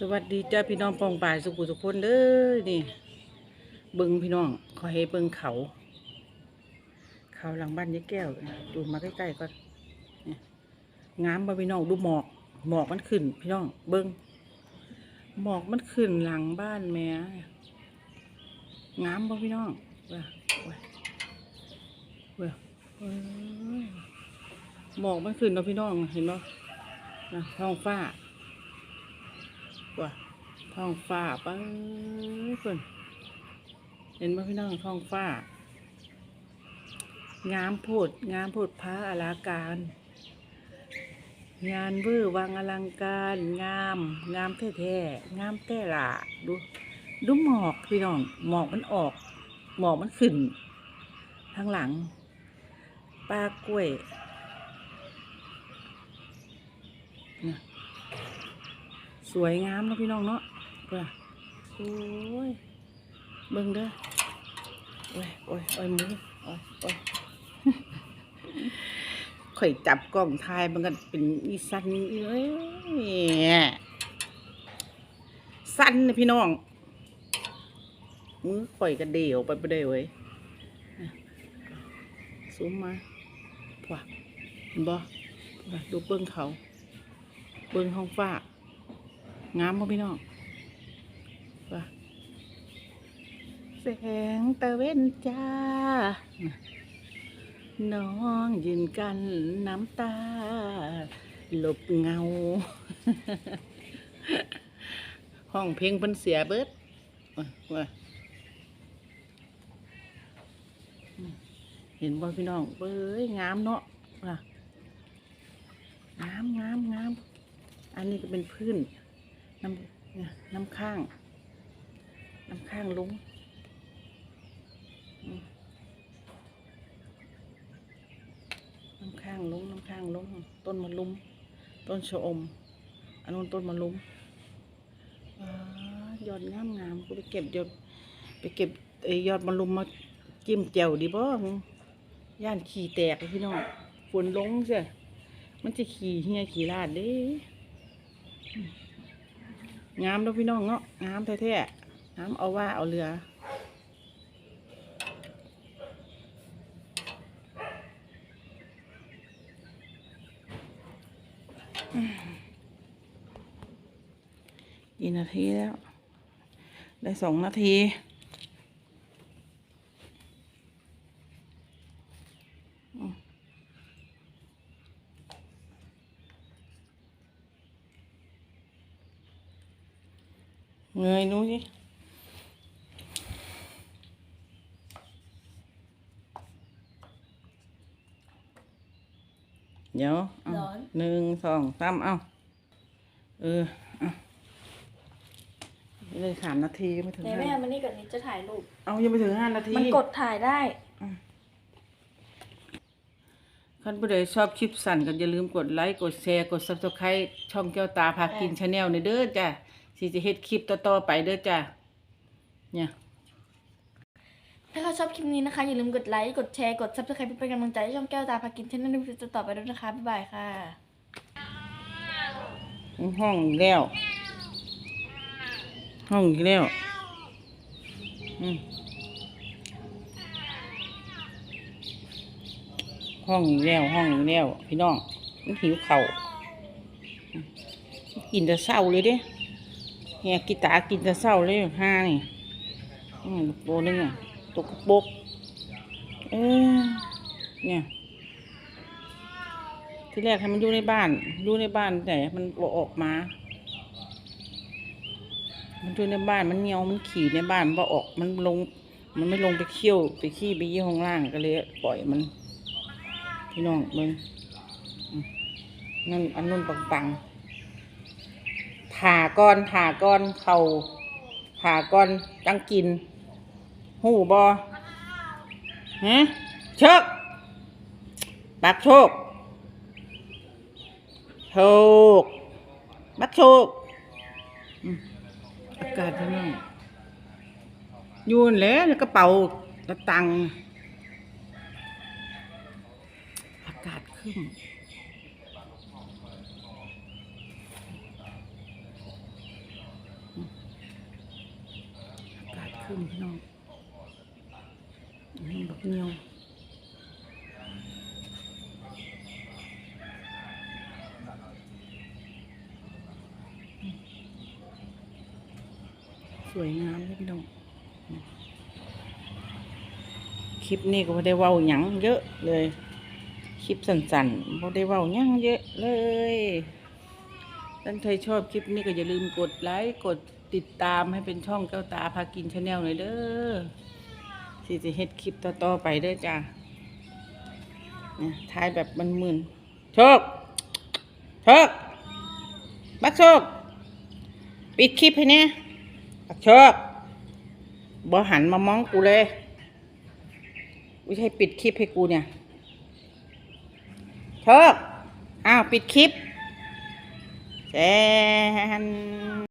สวัสดีจ้าพี่น้องปองป่ายสุขุสุขคนเด้อนี่ เบิ้งพี่น้องขอให้เบิ้งเขา เขาหลังบ้านยายแก้วดูมาใกล้ๆก่อนเนี่ยงามบ่พี่น้องดูหมอก หมอกมันขึ้น พี่น้องเบิ้งหมอกมันขึ้นหลังบ้านแม่งามบ่พี่น้องว่าว่าว่าหมอกมันขึ้นเนาะพี่น้องเห็นบ่นะท้องฟ้า ว่าท้องฟ้าป้เพิ่นเห็นไหมพี่น้องท้องฟ้างามโพดงามโพดพระอลาการ งานเวอร์วังอลังการ งาม งามแท้ๆงามแท้ละดู ดูหมอกพี่น้อง หมอกมันออก หมอกมันขึ้นทางหลังปลากล้วยเนี่ยส วยงามเนาะพี่น้องเนาะเพื่อโอ้ยเบิ่งเด้อโอ้ยโอ้ยโอ้ยมือโอ้ยโอ้ยข่อยจับกล้องถ่ายมันก็เป็นอีสันเอ้ยสันนะพี่น้องมือข่อยกระเดี่ยวไปไปได้เว้ยซูมมาพวกเห็นบ่ดูเบิ้องเขา เบิ้องห้องฟ้า งามป่ะพี่น้องว่าแสงตะเว้นจ้า น้องยืนกันน้ำตา หลบเงา ห้องเพลงเพิ่นเสียเบิดว่าเห็นบ่พี่น้องเบ้ยงามเนาะว่างามงามงาม อันนี้ก็เป็นพื้น น้ำน้ำข้าง น้ำข้างลุงน้ำข้างลุงน้ำข้างลุงต้นมะลุมต้นชะอมอันนู้นต้นมะลุมว้ายอดงามงามกูไปเก็บยอดไปเก็บไอ้ยอดมะลุมมาจิ้มแจ่วดีบ่ย่านขี่แตกพี่น้องฝนลงเสียมันจะขี่เฮียขี่ลาดเด้ งามด้อพี่น้องเนาะงามแท้ๆงามเอาว่าเอาเรือกี่นาทีแล้ว ได้สองนาที เงยนู้สิเดี๋ยวเอาร้อน หนึ่งสองสามเอาเออเอาเลยสามนาทียังไม่ถึงไหนห้าแม่มันนี่ก่อนนี้จะถ่ายรูป เอายังไม่ถึงห้านาที มันกดถ่ายได้ ท่านผู้ใดชอบคลิปสั่นก็อย่าลืมกดไลค์ กดแชร์ กด subscribe ช่องแก้วตาพากินชาแนลในเด้อจ้ะ สิจะเฮ็ดคลิปต่อๆไปเด้อจ้ะเนี่ยถ้าเขาชอบคลิปนี้นะคะ อย่าลืมกดไลค์ กดแชร์ กด subscribe เพื่อเป็นกำลังใจให้ช่องแก้วตาพากินช่องนี้จะต่อไปด้วยนะคะ บ๊ายบายค่ะห้องอีกแล้ว ห้องอีกแล้วอืมห้องอีกแล้ว ห้องอีกแล้ว พี่น้องมันหิวเข่าวอืมกินแต่เศร้าเลยเด้ ฮียกีตากินแต่เศร้าเลยห้านี่อืมโบนึงอะตกกระปกเออเนี่ย ที่แรกให้มันอยู่ในบ้านอยู่ในบ้านแต่มันบ่ออกมา มันอยู่ในบ้านมันเหนียวมันขี่ในบ้านมันบ่ออกมันลง มันไม่ลงไปเคี่ยวไปขี้ไปยี่ห้องล่างก็เลย ปล่อยมัน พี่น้องมึงนั่นอันนู้นปังปังๆ ผ่าก้อนผ่าก้อนเข่าผ่าก้อนจังกิน หูบอฮะเชกปักโชค โชค บักโชคอากาศเป็นไงยูนแล้วในกระเป๋ากระตัง อากาศขึ้น ขึ้นพี่น้องบักเหนียวสวยงามเลยพี่น้องคลิปนี้ก็ไม่ได้เว้าหยังเยอะเลย คลิปสั้นๆไม่ได้เว้าหยังเยอะเลยท่านใครชอบคลิปนี้ก็อย่าลืมกดไลค์กด ติดตามให้เป็นช่องแก้วตาพากินชาแนลหน่อยเด้อสิจะเฮ็ดคลิปต่อๆไปเด้อจ้าเนี่ยถ่ายแบบมันมึนโชค โชค บักโชค ปิดคลิปให้เนี่ยบักโชคบ่หันมามองกูเลยไม่ใช่ปิดคลิปให้กูเนี่ยเธออ้าว ปิดคลิปแจน